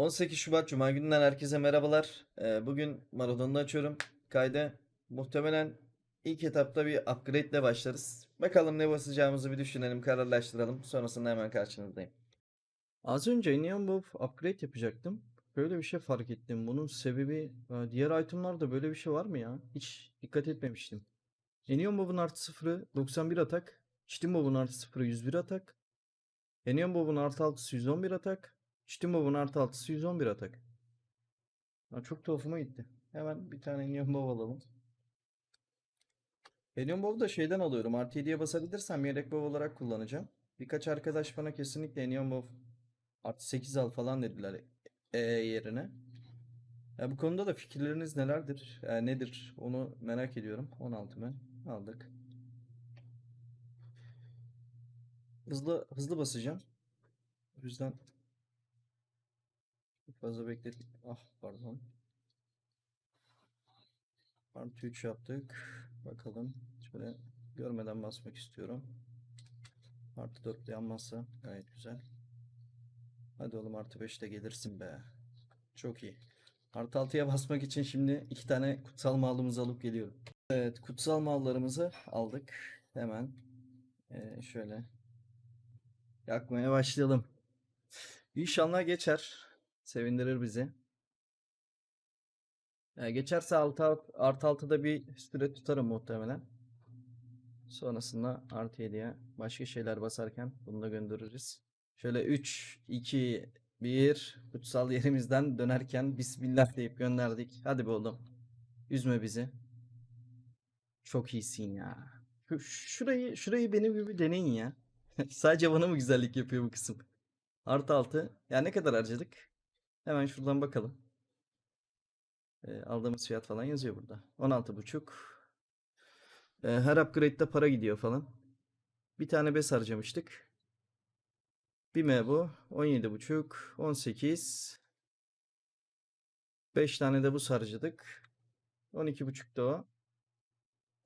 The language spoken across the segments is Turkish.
18 Şubat Cuma gününden herkese merhabalar. Ee, bugün maratonda açıyorum kaydı. Muhtemelen ilk etapta bir upgrade ile başlarız. Bakalım ne basacağımızı bir düşünelim, kararlaştıralım. Sonrasında hemen karşınızdayım. Az önce Neon Bob upgrade yapacaktım. Böyle bir şey fark ettim. Bunun sebebi e, diğer itemlarda böyle bir şey var mı ya? Hiç dikkat etmemiştim. Neon Bob'un artı sıfırı 91 atak. Çitin Bob'un artı sıfırı 101 atak. Neon Bob'un artı altısı 111 atak. Çitin Bob'un artı altısı 111 atak. Ha, çok tuhafıma gitti. Hemen bir tane Neon Bob alalım. Neon Bob'u da şeyden alıyorum. Artı 7'ye basabilirsem yedek Bob olarak kullanacağım. Birkaç arkadaş bana kesinlikle Neon Bob artı 8 al falan dediler E yerine. Ya bu konuda da fikirleriniz nelerdir? E, nedir? Onu merak ediyorum. 16 mı? Aldık. Hızlı hızlı basacağım. O yüzden fazla bekledik. Ah pardon. Artı 3 yaptık. Bakalım. Şöyle görmeden basmak istiyorum. Artı 4 de yanmazsa gayet güzel. Hadi oğlum artı 5 de gelirsin be. Çok iyi. Artı 6'ya basmak için şimdi iki tane kutsal malımızı alıp geliyorum. Evet kutsal mallarımızı aldık. Hemen eee, şöyle yakmaya başlayalım. İnşallah geçer. Sevindirir bizi. Ya geçerse altı, alt- artı 6'da bir süre tutarım muhtemelen. Sonrasında artı 7'ye başka şeyler basarken bunu da göndeririz. Şöyle 3, 2, 1 kutsal yerimizden dönerken Bismillah deyip gönderdik. Hadi be oğlum. Üzme bizi. Çok iyisin ya. Şu- Şurayı, şurayı benim gibi deneyin ya. Sadece bana mı güzellik yapıyor bu kısım? Artı 6. Ya ne kadar harcadık? Hemen şuradan bakalım. E, aldığımız fiyat falan yazıyor burada. 16,5. E, her upgrade'de para gidiyor falan. Bir tane bes harcamıştık. Bir M bu. 17,5. 18. 5 tane de buz harcadık. 12,5 da o.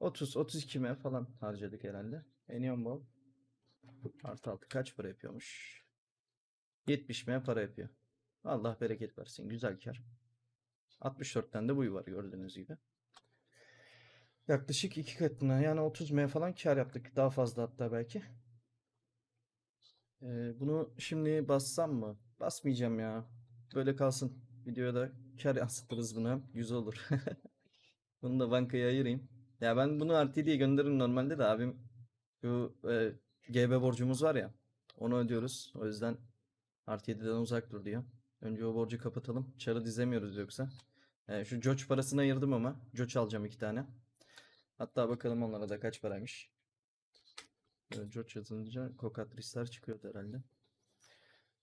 30, 32 M falan harcadık herhalde. Enion Ball. Artı 6 kaç para yapıyormuş? 70 M para yapıyor. Allah bereket versin. Güzel kar. 64'ten de buyu var gördüğünüz gibi. Yaklaşık iki katına yani 30 M falan kar yaptık. Daha fazla hatta belki. Ee, bunu şimdi bassam mı? Basmayacağım ya. Böyle kalsın. Videoya da kar yansıtırız buna. Güzel olur. Bunu da bankaya ayırayım. Ya ben bunu artı diye gönderirim normalde de abim şu e, GB borcumuz var ya. Onu ödüyoruz. O yüzden artı 7'den uzak dur diyor. Önce o borcu kapatalım. Çarı dizemiyoruz yoksa. E, şu Joç parasını ayırdım ama. Joç alacağım iki tane. Hatta bakalım onlara da kaç paraymış. Böyle Joç yazınca kokatrisler çıkıyordu herhalde.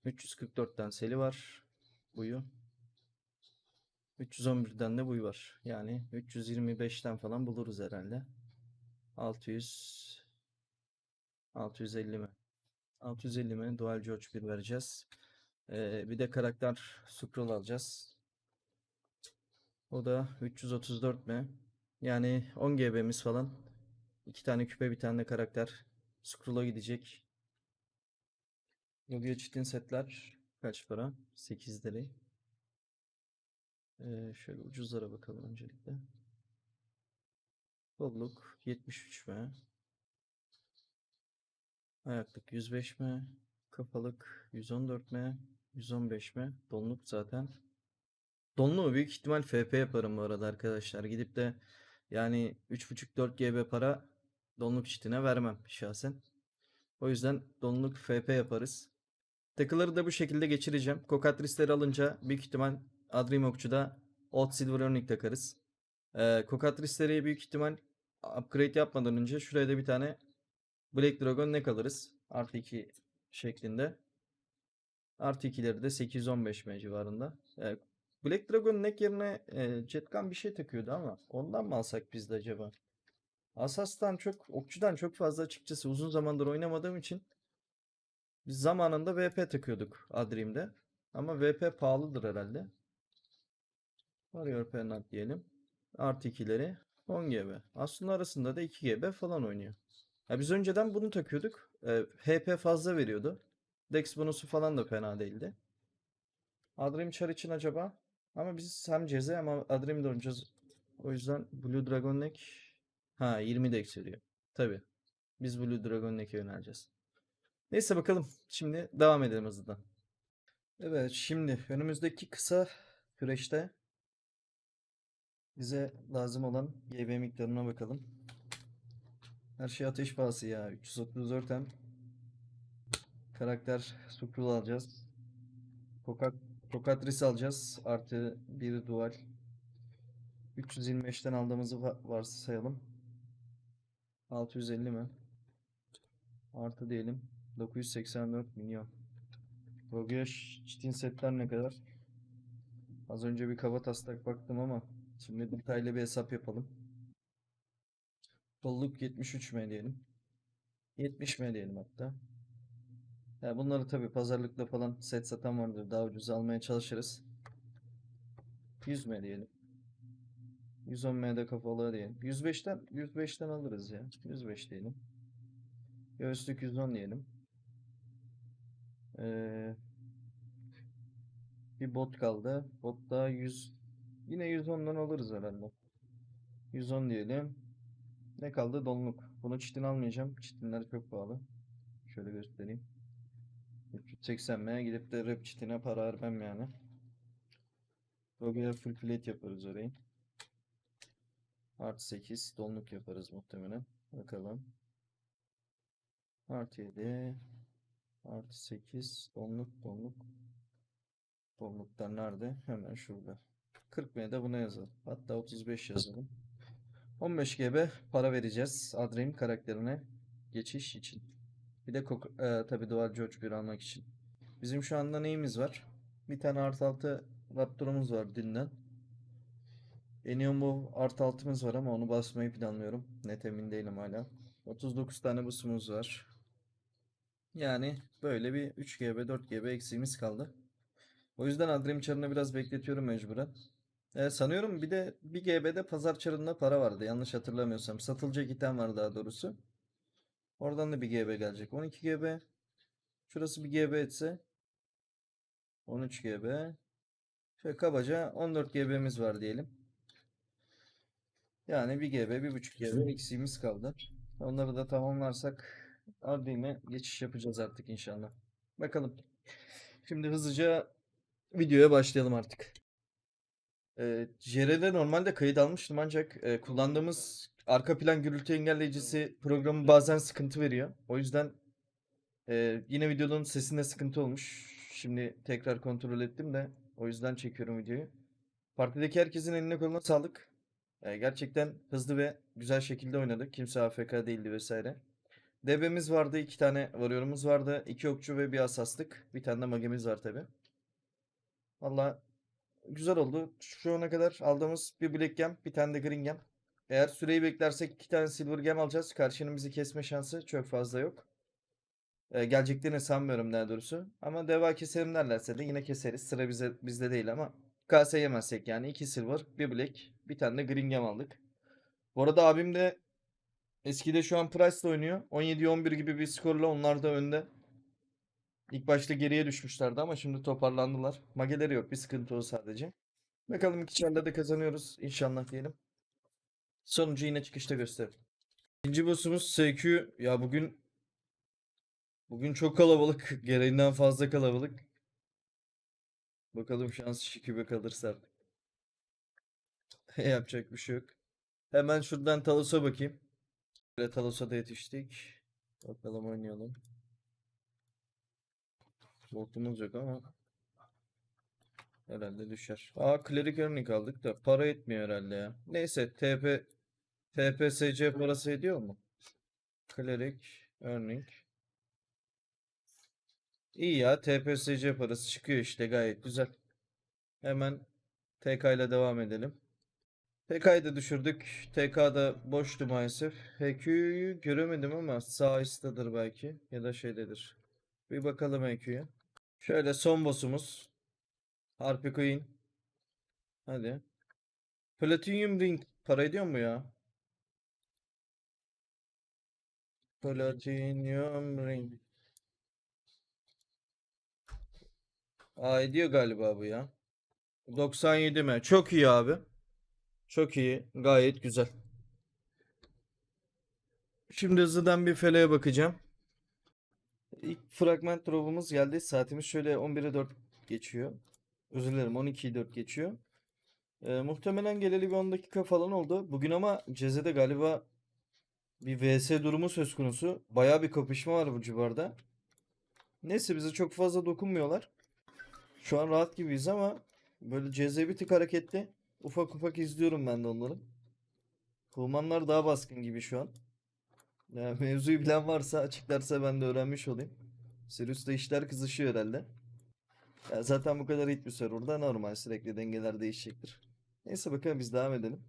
344'ten Seli var. Buyu. 311'den de buyu var. Yani 325'ten falan buluruz herhalde. 600 650 mi? 650 mi? Dual George 1 vereceğiz. Ee, bir de karakter scroll alacağız. O da 334 mi? Yani 10 GB'miz falan. İki tane küpe bir tane karakter scroll'a gidecek. Yu-Gi-Oh! Çitin setler kaç para? 8 lira. Ee, şöyle ucuzlara bakalım öncelikle. Kolluk 73 mi? Ayaklık 105 mi? Kafalık 114 mi? 115 mi? Donluk zaten. Donluğu büyük ihtimal FP yaparım bu arada arkadaşlar. Gidip de yani 3.5-4 GB para donluk çitine vermem şahsen. O yüzden donluk FP yaparız. Takıları da bu şekilde geçireceğim. Kokatrisleri alınca büyük ihtimal Adrim Okçu'da Old Silver Örnek takarız. Ee, Kokatrisleri büyük ihtimal upgrade yapmadan önce şuraya da bir tane Black Dragon ne kalırız? Artı 2 şeklinde. Artı 2'leri de 815 M civarında. Ee, Black Dragon neck yerine e, Jetgun bir şey takıyordu ama ondan mı alsak biz de acaba? Asas'tan çok, Okçu'dan çok fazla açıkçası uzun zamandır oynamadığım için biz zamanında VP takıyorduk Adrim'de. Ama VP pahalıdır herhalde. Warrior Pennant diyelim. Artı 2'leri 10 GB. Aslında arasında da 2 GB falan oynuyor. Ya biz önceden bunu takıyorduk. Ee, HP fazla veriyordu. Dex bonusu falan da fena değildi. Adrim Char için acaba? Ama biz hem Ceze ama Adrim'de oynayacağız. O yüzden Blue Dragon Neck ha 20 dex veriyor. Tabi. Biz Blue Dragon Neck'e yöneleceğiz. Neyse bakalım. Şimdi devam edelim hızlıdan. Evet şimdi önümüzdeki kısa süreçte bize lazım olan GB miktarına bakalım. Her şey ateş pahası ya. 334 hem karakter Sukrul alacağız. Tokat, Tokatris alacağız. Artı bir dual. 325'ten aldığımızı va- varsayalım. 650 mi? Artı diyelim. 984 milyon. Rogue'ya çitin setler ne kadar? Az önce bir kaba taslak baktım ama şimdi detaylı bir hesap yapalım. Kolluk 73 mi diyelim. 70 mi diyelim hatta. Ya bunları tabii pazarlıkta falan set satan vardır. Daha ucuz almaya çalışırız. 100 m diyelim. 110 m'de kafalığa diyelim. 105'ten 105'ten alırız ya. 105 diyelim. Göğüslük 110 diyelim. Ee, bir bot kaldı. Bot daha 100 yine 110'dan alırız herhalde. 110 diyelim. Ne kaldı? Donluk. Bunu çitin almayacağım. Çitinler çok pahalı. Şöyle göstereyim. 380 m'ye gidip de rap çitine para vermem yani. Rogue'ya full plate yaparız orayı. Artı 8 donluk yaparız muhtemelen. Bakalım. Artı 7 Artı 8 donluk donluk. Donluklar nerede? Hemen şurada. 40 de buna yazalım. Hatta 35 yazalım. 15 GB para vereceğiz Adrim karakterine geçiş için. Bir de e, tabii Dual George bir almak için. Bizim şu anda neyimiz var? Bir tane artı 6 Raptor'umuz var dünden. Enion artı 6'mız var ama onu basmayı planlıyorum. Net emin değilim hala. 39 tane busumuz var. Yani böyle bir 3 GB 4 GB eksiğimiz kaldı. O yüzden Adrim çarını biraz bekletiyorum mecburen. E, sanıyorum bir de 1 GB'de pazar çarında para vardı yanlış hatırlamıyorsam. Satılacak item var daha doğrusu. Oradan da 1 GB gelecek. 12 GB. Şurası 1 GB etse 13 GB. Şöyle kabaca 14 GB'miz var diyelim. Yani 1 GB, 1.5 GB eksiğimiz kaldı. Onları da tamamlarsak Ardime geçiş yapacağız artık inşallah. Bakalım. Şimdi hızlıca videoya başlayalım artık. Ee, JR'de normalde kayıt almıştım ancak e, kullandığımız arka plan gürültü engelleyicisi programı bazen sıkıntı veriyor. O yüzden e, yine videonun sesinde sıkıntı olmuş. Şimdi tekrar kontrol ettim de o yüzden çekiyorum videoyu. Partideki herkesin eline koluna sağlık. E, gerçekten hızlı ve güzel şekilde oynadık. Kimse AFK değildi vesaire. DB'miz vardı. iki tane varıyorumuz vardı. iki okçu ve bir asaslık. Bir tane de magemiz var tabi. Valla güzel oldu. Şu ana kadar aldığımız bir Black Gem, bir tane de Green Gem. Eğer süreyi beklersek iki tane Silver Gem alacağız. Karşının bizi kesme şansı çok fazla yok. Ee, geleceklerini sanmıyorum daha doğrusu. Ama deva keselim derlerse de yine keseriz. Sıra bize bizde değil ama. KS yemezsek yani. iki Silver, bir Black, bir tane de Green Gem aldık. Bu arada abim de Eskide şu an Price'la oynuyor. 17-11 gibi bir skorla onlar da önde. İlk başta geriye düşmüşlerdi ama şimdi toparlandılar. Mageleri yok. Bir sıkıntı o sadece. Bakalım iki çarla da kazanıyoruz. İnşallah diyelim. Sonucu yine çıkışta gösteririm. İkinci boss'umuz SQ. Ya bugün bugün çok kalabalık. Gereğinden fazla kalabalık. Bakalım şans şükübe kalırsa artık. Yapacak bir şey yok. Hemen şuradan Talus'a bakayım. Böyle Talus'a da yetiştik. Bakalım oynayalım. Voltumuz yok ama herhalde düşer. Aa klerik örnek aldık da para etmiyor herhalde ya. Neyse TP TPSC parası ediyor mu? Klerik örnek. İyi ya TPSC parası çıkıyor işte gayet güzel. Hemen TK ile devam edelim. TK'yı da düşürdük. TK'da boştu maalesef. HQ'yu göremedim ama sağ üsttedir belki. Ya da şeydedir. Bir bakalım HQ'ya. Şöyle son boss'umuz. Harpy Queen. Hadi. Platinum Ring. Para ediyor mu ya? Platinum Ring. Aa ediyor galiba bu ya. 97 mi? Çok iyi abi. Çok iyi. Gayet güzel. Şimdi hızlıdan bir feleğe bakacağım. İlk fragment drop'umuz geldi. Saatimiz şöyle 11'e 4 geçiyor. Özür dilerim 12'yi 4 geçiyor. Ee, muhtemelen geleli bir 10 dakika falan oldu. Bugün ama Ceze'de galiba bir VS durumu söz konusu. Bayağı bir kapışma var bu civarda. Neyse bize çok fazla dokunmuyorlar. Şu an rahat gibiyiz ama böyle Ceze bir tık hareketli. Ufak ufak izliyorum ben de onları. Kumanlar daha baskın gibi şu an. Ya mevzuyu bilen varsa açıklarsa ben de öğrenmiş olayım. Sirius'ta işler kızışıyor herhalde. Ya zaten bu kadar hit bir serverda normal sürekli dengeler değişecektir. Neyse bakalım biz devam edelim.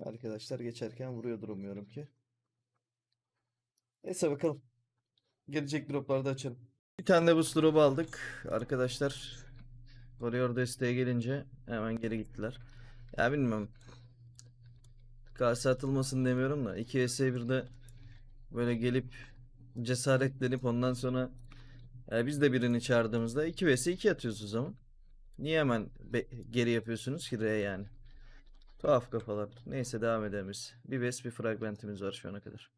Arkadaşlar geçerken vuruyordur umuyorum ki. Neyse bakalım. Gelecek droplarda açalım. Bir tane de boost drop'u aldık. Arkadaşlar Warrior desteğe gelince hemen geri gittiler. Ya bilmiyorum. Kase atılmasın demiyorum da 2 vs 1'de böyle gelip cesaretlenip ondan sonra ya biz de birini çağırdığımızda 2 vs 2 atıyoruz o zaman. Niye hemen geri yapıyorsunuz ki R'ye yani? Tuhaf kafalar. Neyse devam edelim. Bir vs bir fragmentimiz var şu ana kadar.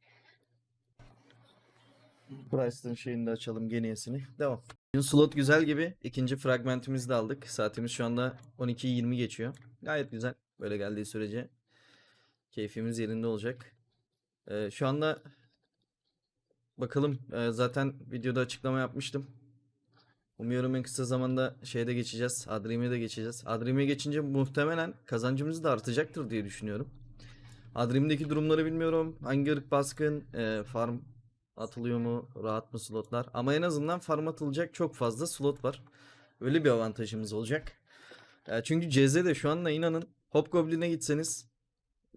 Price'ın şeyini de açalım geniyesini. Devam. Bugün slot güzel gibi. İkinci fragmentimizi de aldık. Saatimiz şu anda 12.20 geçiyor. Gayet güzel. Böyle geldiği sürece keyfimiz yerinde olacak. Ee, şu anda bakalım. Ee, zaten videoda açıklama yapmıştım. Umuyorum en kısa zamanda şeyde geçeceğiz. Adream'e de geçeceğiz. Adream'e geçince muhtemelen kazancımız da artacaktır diye düşünüyorum. Adream'deki durumları bilmiyorum. Hangi ırk baskın, e, farm atılıyor mu, rahat mı slotlar. Ama en azından farm atılacak çok fazla slot var. Öyle bir avantajımız olacak. Ya çünkü CZ'de şu anda inanın Hobgoblin'e gitseniz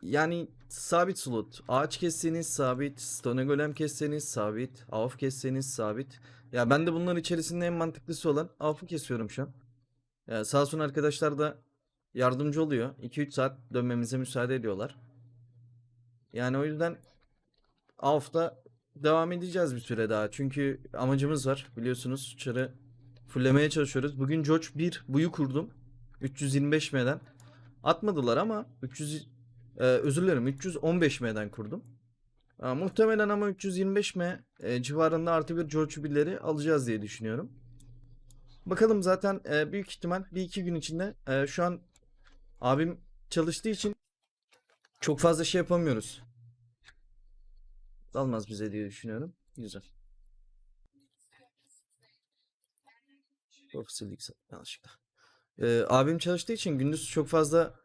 yani sabit slot. Ağaç kesseniz sabit. Stone Golem kesseniz sabit. Avf kesseniz sabit. Ya ben de bunların içerisinde en mantıklısı olan Avf'ı kesiyorum şu an. Ya sağ olsun arkadaşlar da yardımcı oluyor. 2-3 saat dönmemize müsaade ediyorlar. Yani o yüzden Avf'ta devam edeceğiz bir süre daha. Çünkü amacımız var. Biliyorsunuz çarı fullemeye çalışıyoruz. Bugün George 1 buyu kurdum. 325 M'den. Atmadılar ama 300 ee, özür dilerim 315 M'den kurdum. Aa, muhtemelen ama 325 M e, civarında artı bir George alacağız diye düşünüyorum. Bakalım zaten e, büyük ihtimal bir iki gün içinde e, şu an abim çalıştığı için çok fazla şey yapamıyoruz. Almaz bize diye düşünüyorum. Güzel. Profesyonellik yanlışlıkla. Ee, abim çalıştığı için gündüz çok fazla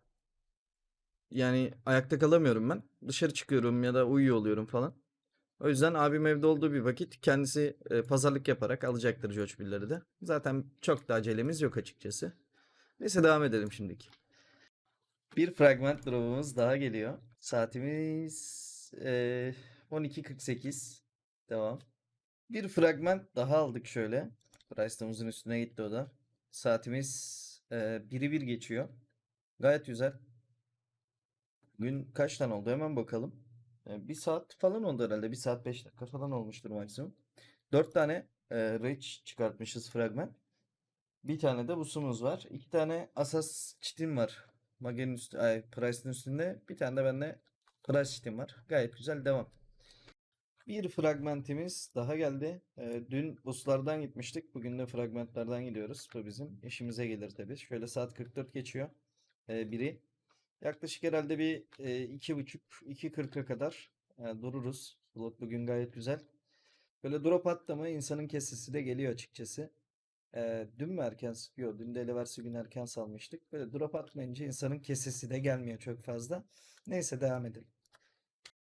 yani ayakta kalamıyorum ben. Dışarı çıkıyorum ya da uyuyor oluyorum falan. O yüzden abim evde olduğu bir vakit kendisi e, pazarlık yaparak alacaktır George Bill'leri de. Zaten çok da acelemiz yok açıkçası. Neyse devam edelim şimdiki. Bir fragment drop'umuz daha geliyor. Saatimiz e, 12.48. Devam. Bir fragment daha aldık şöyle. Price'ımızın üstüne gitti o da. Saatimiz e, 1'i 1 geçiyor. Gayet güzel. Gün kaç tane oldu hemen bakalım. Bir saat falan oldu herhalde. Bir saat 5 dakika falan olmuştur maksimum. 4 tane e, Rage çıkartmışız fragment. Bir tane de busumuz var. İki tane Asas çitim var. Mage'nin üstü, ay, Price'ın üstünde. Bir tane de bende Price çitim var. Gayet güzel devam. Bir fragmentimiz daha geldi. E, dün buslardan gitmiştik. Bugün de fragmentlerden gidiyoruz. Bu bizim işimize gelir tabii. Şöyle saat 44 geçiyor. E, biri. Yaklaşık herhalde bir e, iki buçuk, iki kırka kadar e, dururuz. Slot bugün gayet güzel. Böyle drop attı mı insanın kesesi de geliyor açıkçası. E, dün mü erken sıkıyor? Dün de eleversi gün erken salmıştık. Böyle drop atmayınca insanın kesesi de gelmiyor çok fazla. Neyse devam edelim.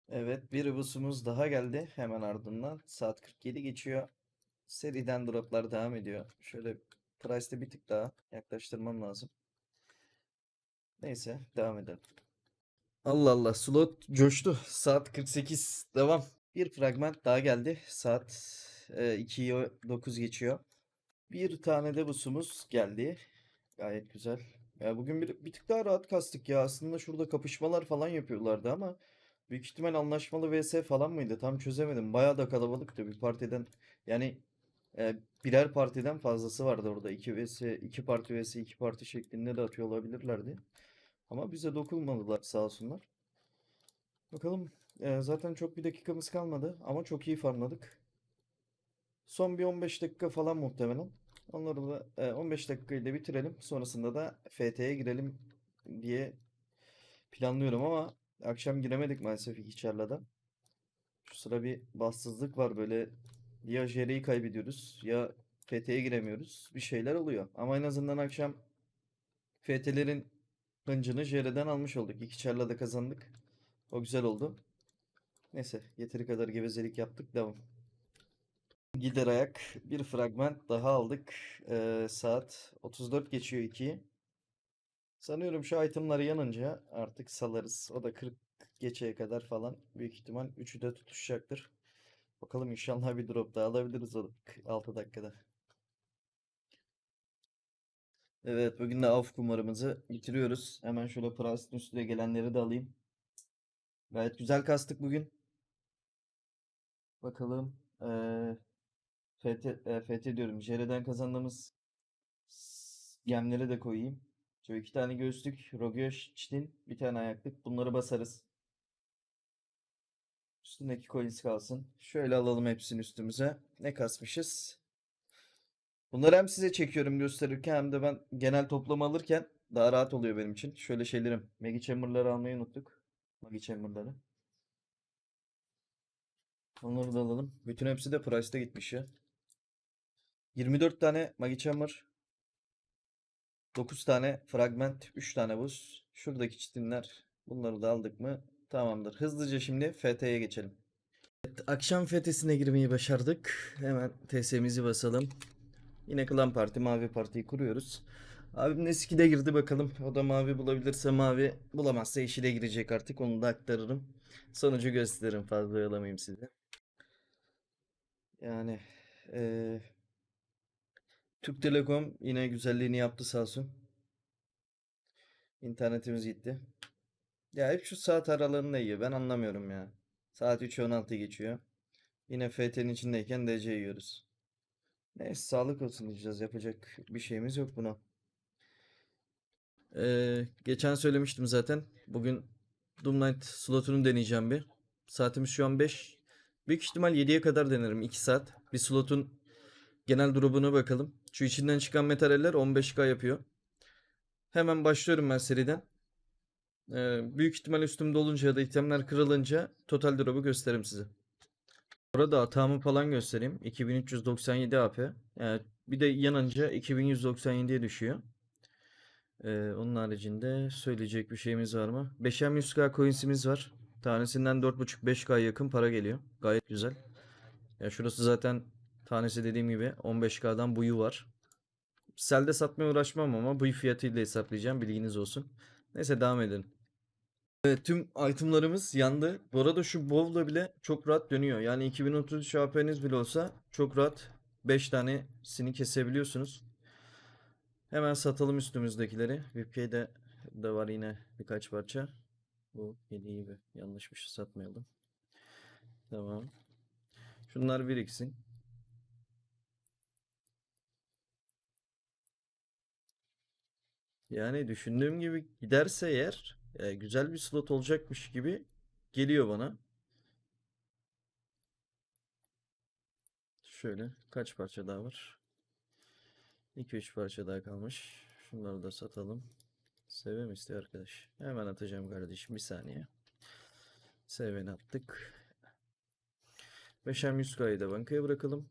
Evet bir busumuz daha geldi hemen ardından. Saat 47 geçiyor. Seriden droplar devam ediyor. Şöyle price'te bir tık daha yaklaştırmam lazım. Neyse devam edelim. Allah Allah slot coştu. Saat 48 devam. Bir fragment daha geldi. Saat e, 2'yi 9 geçiyor. Bir tane de busumuz geldi. Gayet güzel. Ya bugün bir, bir tık daha rahat kastık ya. Aslında şurada kapışmalar falan yapıyorlardı ama büyük ihtimal anlaşmalı vs falan mıydı? Tam çözemedim. Bayağı da kalabalıktı bir partiden. Yani e, birer partiden fazlası vardı orada. 2 vs 2 parti vs 2 parti şeklinde de atıyor olabilirlerdi. Ama bize dokunmadılar sağ olsunlar. Bakalım. e, zaten çok bir dakikamız kalmadı ama çok iyi farmladık. Son bir 15 dakika falan muhtemelen. Onları da e, 15 dakikayı da bitirelim. Sonrasında da FT'ye girelim diye planlıyorum ama akşam giremedik maalesef çarla Şu sıra bir bahtsızlık var böyle ya JR'yi kaybediyoruz ya FT'ye giremiyoruz. Bir şeyler oluyor. Ama en azından akşam FT'lerin hıncını JR'den almış olduk. İki çarla da kazandık. O güzel oldu. Neyse yeteri kadar gevezelik yaptık. Devam. Gider ayak bir fragment daha aldık. Ee, saat 34 geçiyor 2'yi. Sanıyorum şu itemlar yanınca artık salarız. O da 40 geçeye kadar falan büyük ihtimal 3'ü de tutuşacaktır. Bakalım inşallah bir drop daha alabiliriz o 6 dakikada. Evet bugün de av kumarımızı bitiriyoruz. Hemen şöyle Price'ın üstüne gelenleri de alayım. Gayet güzel kastık bugün. Bakalım. Eee FT, e, FT diyorum. JR'den kazandığımız gemleri de koyayım. Şöyle iki tane göğüslük, Rogueoş, Çitin, bir tane ayaklık. Bunları basarız. Üstündeki coins kalsın. Şöyle alalım hepsini üstümüze. Ne kasmışız? Bunları hem size çekiyorum gösterirken hem de ben genel toplam alırken daha rahat oluyor benim için. Şöyle şeylerim. Magi Chamber'ları almayı unuttuk. Magi Chamber'ları. Onları da alalım. Bütün hepsi de Price'ta gitmiş ya. 24 tane Magi Chamber. 9 tane Fragment. 3 tane buz. Şuradaki çitinler. Bunları da aldık mı? Tamamdır. Hızlıca şimdi FT'ye geçelim. Evet, akşam FT'sine girmeyi başardık. Hemen TS'mizi basalım. Yine Klan Parti, Mavi Parti'yi kuruyoruz. Abim eski de girdi bakalım. O da mavi bulabilirse mavi, bulamazsa yeşile girecek artık. Onu da aktarırım. Sonucu gösteririm. Fazla oyalamayayım sizi. Yani eee, Türk Telekom yine güzelliğini yaptı sağ olsun. İnternetimiz gitti. Ya hep şu saat aralığında yiyor. Ben anlamıyorum ya. Saat 3.16 geçiyor. Yine FT'nin içindeyken DC yiyoruz. Neyse sağlık olsun diyeceğiz. Yapacak bir şeyimiz yok buna. Ee, geçen söylemiştim zaten. Bugün Doom Knight slotunu deneyeceğim bir. Saatimiz şu an 5. Büyük ihtimal 7'ye kadar denerim. 2 saat. Bir slotun genel drop'una bakalım. Şu içinden çıkan metaller 15k yapıyor. Hemen başlıyorum ben seriden. Ee, büyük ihtimal üstümde olunca ya da itemler kırılınca total drop'u gösteririm size. Burada hatamı falan göstereyim. 2397 AP. Yani bir de yanınca 2197'ye düşüyor. Ee, onun haricinde söyleyecek bir şeyimiz var mı? 5'em 100k coins'imiz var. Tanesinden 4.5-5k yakın para geliyor. Gayet güzel. Ya şurası zaten tanesi dediğim gibi 15k'dan buyu var. Selde satmaya uğraşmam ama buy fiyatıyla hesaplayacağım. Bilginiz olsun. Neyse devam edelim. Evet, tüm itemlarımız yandı. Bu arada şu bowl'da bile çok rahat dönüyor. Yani 2033 AP'niz bile olsa çok rahat 5 tanesini kesebiliyorsunuz. Hemen satalım üstümüzdekileri. VP'de de var yine birkaç parça. Bu yedi gibi yanlışmış satmayalım. Tamam. Şunlar biriksin. Yani düşündüğüm gibi giderse eğer e, güzel bir slot olacakmış gibi geliyor bana. Şöyle kaç parça daha var? 2-3 parça daha kalmış. Şunları da satalım. Sevem istiyor arkadaş. Hemen atacağım kardeşim bir saniye. Seveni attık. 5'em 100k'yı da bankaya bırakalım.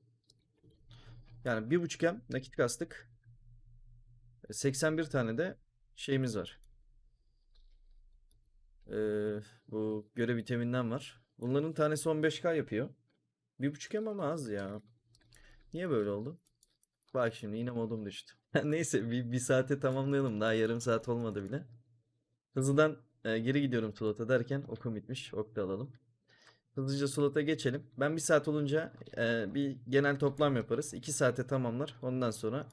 Yani 1.5'em nakit kastık. 81 tane de şeyimiz var. Ee, bu görev vitaminden var. Bunların tanesi 15k yapıyor. 1.5M ama az ya. Niye böyle oldu? Bak şimdi yine modum düştü. Neyse bir, bir saate tamamlayalım. Daha yarım saat olmadı bile. Hızlıdan e, geri gidiyorum slota derken okum bitmiş. Ok da alalım. Hızlıca slota geçelim. Ben bir saat olunca e, bir genel toplam yaparız. 2 saate tamamlar. Ondan sonra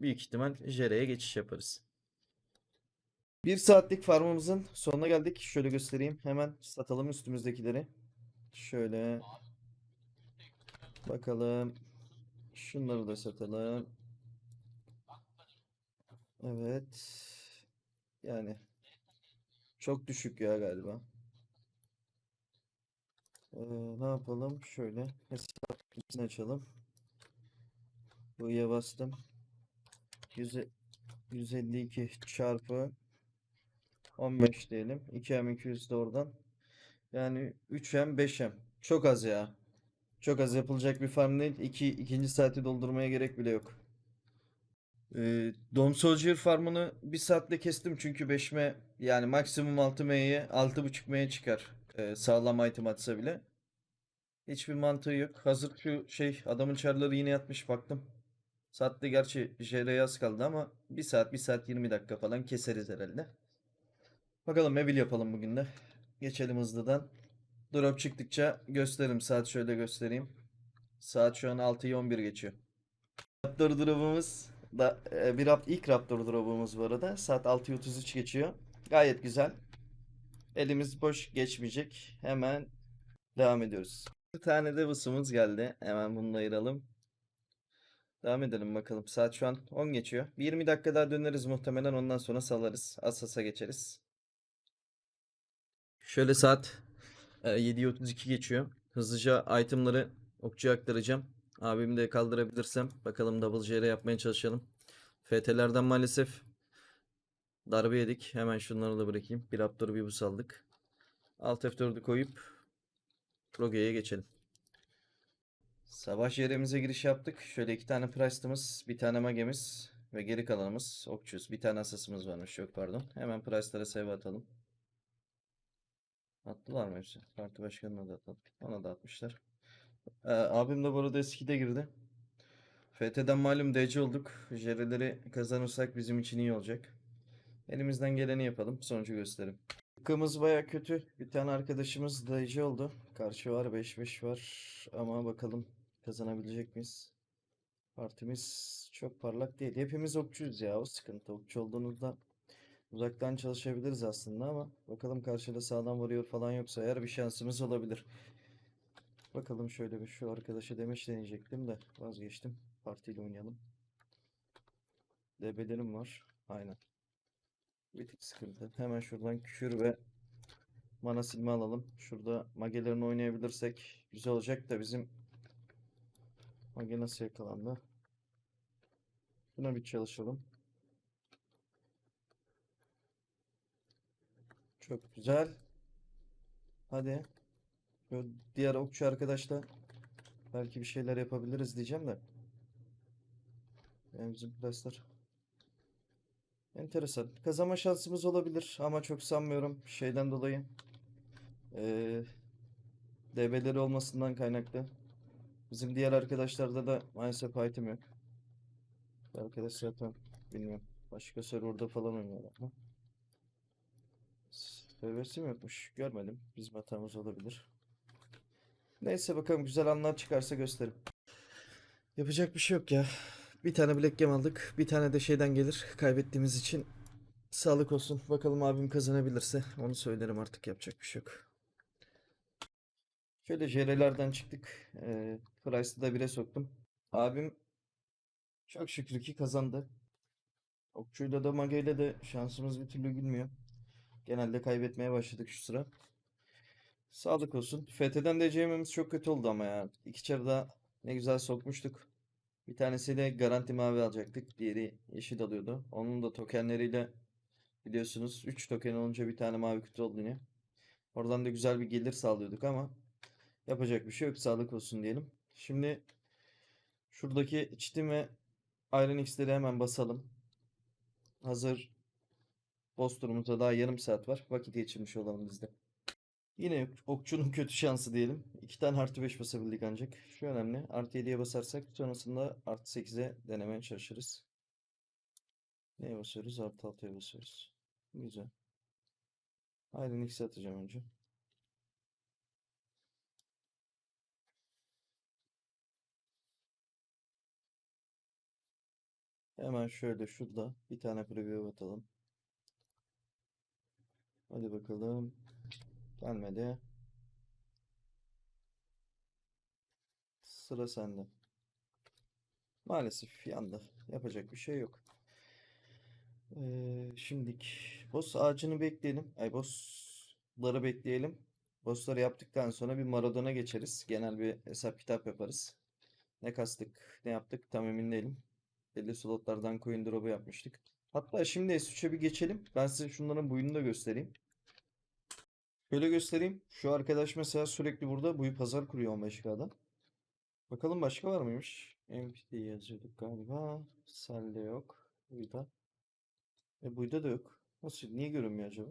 büyük ihtimal JR'ye geçiş yaparız. Bir saatlik farmımızın sonuna geldik. Şöyle göstereyim. Hemen satalım üstümüzdekileri. Şöyle bakalım. Şunları da satalım. Evet. Yani çok düşük ya galiba. Ee, ne yapalım? Şöyle hesap açalım. Buraya bastım. 100 152 çarpı 15 diyelim. 2M 200 de oradan. Yani 3M 5M. Çok az ya. Çok az yapılacak bir farm değil. İki, ikinci saati doldurmaya gerek bile yok. Ee, Dom Soldier farmını bir saatte kestim çünkü 5M yani maksimum 6M'ye 6.5M'ye çıkar. Ee, sağlam item atsa bile. Hiçbir mantığı yok. Hazır şu şey adamın çarları yine yatmış baktım. Saatte gerçi JR'ye az kaldı ama 1 saat 1 saat 20 dakika falan keseriz herhalde. Bakalım Evil yapalım bugün de. Geçelim hızlıdan. Drop çıktıkça gösteririm. Saat şöyle göstereyim. Saat şu an 6'yı 11 geçiyor. Raptor drop'umuz da e, bir rap, ilk Raptor drop'umuz bu arada. Saat 6'yı 33 geçiyor. Gayet güzel. Elimiz boş geçmeyecek. Hemen devam ediyoruz. Bir tane de vısımız geldi. Hemen bunu ayıralım. Devam edelim bakalım. Saat şu an 10 geçiyor. Bir 20 dakika daha döneriz muhtemelen. Ondan sonra salarız. Asas'a geçeriz. Şöyle saat e, 7.32 geçiyor. Hızlıca itemları okçuya aktaracağım. Abimi de kaldırabilirsem. Bakalım double JR yapmaya çalışalım. FT'lerden maalesef darbe yedik. Hemen şunları da bırakayım. Bir Raptor bir bus aldık. Alt F4'ü koyup Roge'ye geçelim. Savaş yerimize giriş yaptık. Şöyle iki tane Price'ımız, bir tane Mage'miz ve geri kalanımız okçuyuz. Bir tane asasımız varmış. Yok pardon. Hemen Price'lara save atalım. Attılar mı hepsi? Parti başkanına da atladık. Ona da atmışlar. Ee, abim de bu arada eskide girdi. FT'den malum DC olduk. Jereleri kazanırsak bizim için iyi olacak. Elimizden geleni yapalım. Sonucu gösterim. Hakkımız baya kötü. Bir tane arkadaşımız DC oldu. Karşı var 5-5 var. Ama bakalım kazanabilecek miyiz? Partimiz çok parlak değil. Hepimiz okçuyuz ya. O sıkıntı. Okçu olduğunuzda uzaktan çalışabiliriz aslında ama bakalım karşıda sağdan vuruyor falan yoksa eğer bir şansımız olabilir. Bakalım şöyle bir şu arkadaşı demiş deneyecektim de vazgeçtim. Partiyle oynayalım. DB'lerim var. Aynen. Bir tık sıkıntı. Hemen şuradan kür ve mana silme alalım. Şurada magelerini oynayabilirsek güzel olacak da bizim mage nasıl yakalandı? Buna bir çalışalım. Çok güzel. Hadi. Şu diğer okçu arkadaşla belki bir şeyler yapabiliriz diyeceğim de. Yani bizim plaslar. Enteresan. Kazanma şansımız olabilir ama çok sanmıyorum şeyden dolayı. Eee DB'leri olmasından kaynaklı. Bizim diğer arkadaşlarda da maalesef item yok. Bu Arkadaş zaten bilmiyorum. Başka serverda falan oynuyorlar ama. Seviyesi mi yokmuş? Görmedim. Bizim hatamız olabilir. Neyse bakalım güzel anlar çıkarsa gösterim. Yapacak bir şey yok ya. Bir tane Black Gem aldık. Bir tane de şeyden gelir. Kaybettiğimiz için sağlık olsun. Bakalım abim kazanabilirse onu söylerim artık yapacak bir şey yok. Şöyle JR'lerden çıktık. Ee, Price'ı da 1'e soktum. Abim çok şükür ki kazandı. Okçuyla da Mage'yle de şansımız bir türlü gülmüyor. Genelde kaybetmeye başladık şu sıra. Sağlık olsun. FT'den de CM'imiz çok kötü oldu ama ya. İki çarda ne güzel sokmuştuk. Bir tanesiyle garanti mavi alacaktık. Diğeri yeşil alıyordu. Onun da tokenleriyle biliyorsunuz 3 token olunca bir tane mavi kutu oldu yine. Oradan da güzel bir gelir sağlıyorduk ama yapacak bir şey yok. Sağlık olsun diyelim. Şimdi şuradaki çitim ve Iron X'leri hemen basalım. Hazır boss turumuza daha yarım saat var. Vakit geçirmiş olalım biz de. Yine okçunun kötü şansı diyelim. İki tane artı 5 basabildik ancak. Şu önemli. Artı 7'ye basarsak sonrasında artı 8'e denemeye çalışırız. Neye basıyoruz? Artı 6'ya basıyoruz. Güzel. Iron X'i atacağım önce. Hemen şöyle şurada bir tane preview atalım. Hadi bakalım. Gelmedi. Sıra sende. Maalesef yandı. Yapacak bir şey yok. Ee, şimdilik boss ağacını bekleyelim. Ay bossları bekleyelim. Bossları yaptıktan sonra bir Maradona geçeriz. Genel bir hesap kitap yaparız. Ne kastık, ne yaptık tam emin değilim. Belli slotlardan coin drop'u yapmıştık. Hatta şimdi S3'e bir geçelim. Ben size şunların boyunu da göstereyim. Şöyle göstereyim. Şu arkadaş mesela sürekli burada buyu pazar kuruyor 15K'dan. Bakalım başka var mıymış? MPT yazıyorduk galiba. Selde yok. Buyda. E buyda da yok. Nasıl? Niye görünmüyor acaba?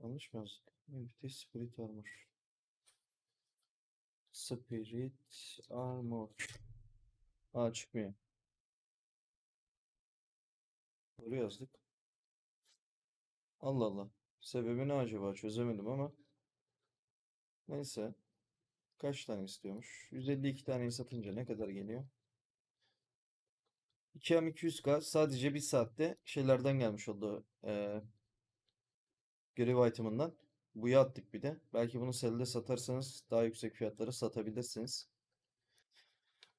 Yanlış mı yazdık? MPT Spirit Armor. Spirit Armor. Aa çıkmıyor. Doğru yazdık. Allah Allah. Sebebi ne acaba çözemedim ama. Neyse. Kaç tane istiyormuş? 152 taneyi satınca ne kadar geliyor? 2M 200K sadece bir saatte şeylerden gelmiş oldu. Ee, görev item'ından. Buya attık bir de. Belki bunu selde satarsanız daha yüksek fiyatlara satabilirsiniz.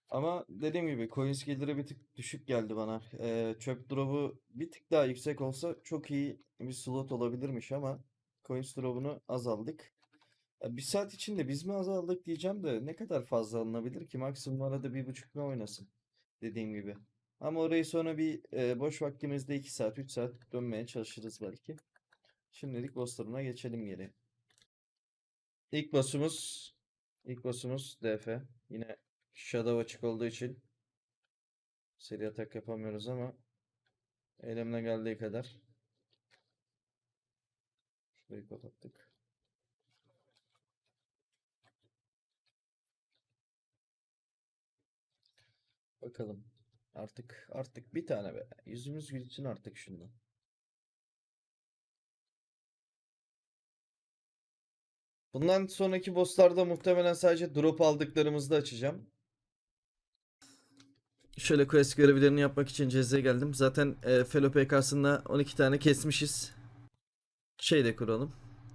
Ama dediğim gibi coins geliri bir tık düşük geldi bana. Ee, çöp drop'u bir tık daha yüksek olsa çok iyi bir slot olabilirmiş ama coins drop'unu az aldık. Ya bir saat içinde biz mi azaldık diyeceğim de ne kadar fazla alınabilir ki? Maksimum arada bir buçuk ne oynasın dediğim gibi. Ama orayı sonra bir e, boş vaktimizde 2 saat 3 saat dönmeye çalışırız belki. Şimdilik bosslarına geçelim geri. İlk boss'umuz ilk boss'umuz DF. Yine Shadow açık olduğu için seri atak yapamıyoruz ama elimden geldiği kadar şurayı kapattık. Bakalım. Artık artık bir tane be. Yüzümüz gülsün artık şundan. Bundan sonraki bosslarda muhtemelen sadece drop aldıklarımızda açacağım. Şöyle quest görevlerini yapmak için CZ'ye geldim. Zaten e, Felo PK'sında 12 tane kesmişiz. Şey de kuralım.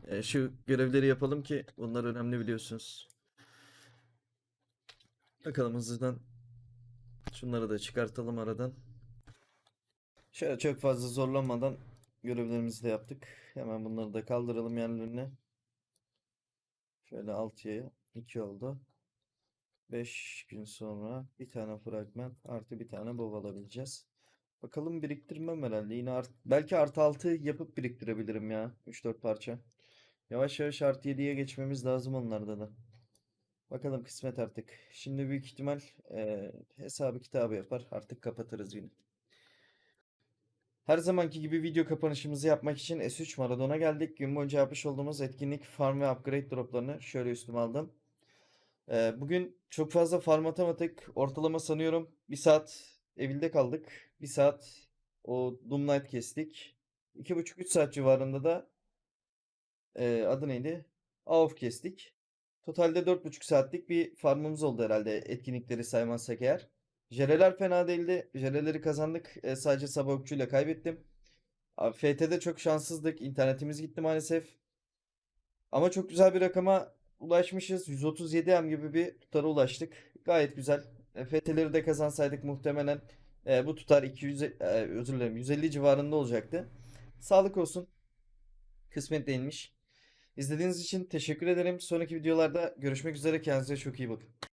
E, şu görevleri yapalım ki bunlar önemli biliyorsunuz. Bakalım hızlıdan şunları da çıkartalım aradan. Şöyle çok fazla zorlanmadan görevlerimizi de yaptık. Hemen bunları da kaldıralım yerlerine. Şöyle 6'ya 2 oldu. 5 gün sonra bir tane fragman artı bir tane bov alabileceğiz. Bakalım biriktirmem herhalde. Yine art belki artı 6 yapıp biriktirebilirim ya. 3-4 parça. Yavaş yavaş artı 7'ye geçmemiz lazım onlarda da. Bakalım kısmet artık. Şimdi büyük ihtimal eee, hesabı kitabı yapar. Artık kapatırız yine. Her zamanki gibi video kapanışımızı yapmak için S3 Maradona geldik. Gün boyunca yapmış olduğumuz etkinlik farm ve upgrade droplarını şöyle üstüme aldım. Bugün çok fazla farm. Ortalama sanıyorum bir saat evinde kaldık. Bir saat o Doom Knight kestik. 2,5-3 saat civarında da adı neydi? AoF kestik. Totalde 4,5 saatlik bir farmımız oldu herhalde etkinlikleri saymazsak eğer. Jeleler fena değildi. Jeleleri kazandık. E, sadece sabah okçuyla kaybettim. Abi, FT'de çok şanssızdık. İnternetimiz gitti maalesef. Ama çok güzel bir rakama ulaşmışız. 137 M gibi bir tutara ulaştık. Gayet güzel. E, FT'leri de kazansaydık muhtemelen e, bu tutar 200 e, özür dilerim 150 civarında olacaktı. Sağlık olsun. Kısmet değilmiş. İzlediğiniz için teşekkür ederim. Sonraki videolarda görüşmek üzere. Kendinize çok iyi bakın.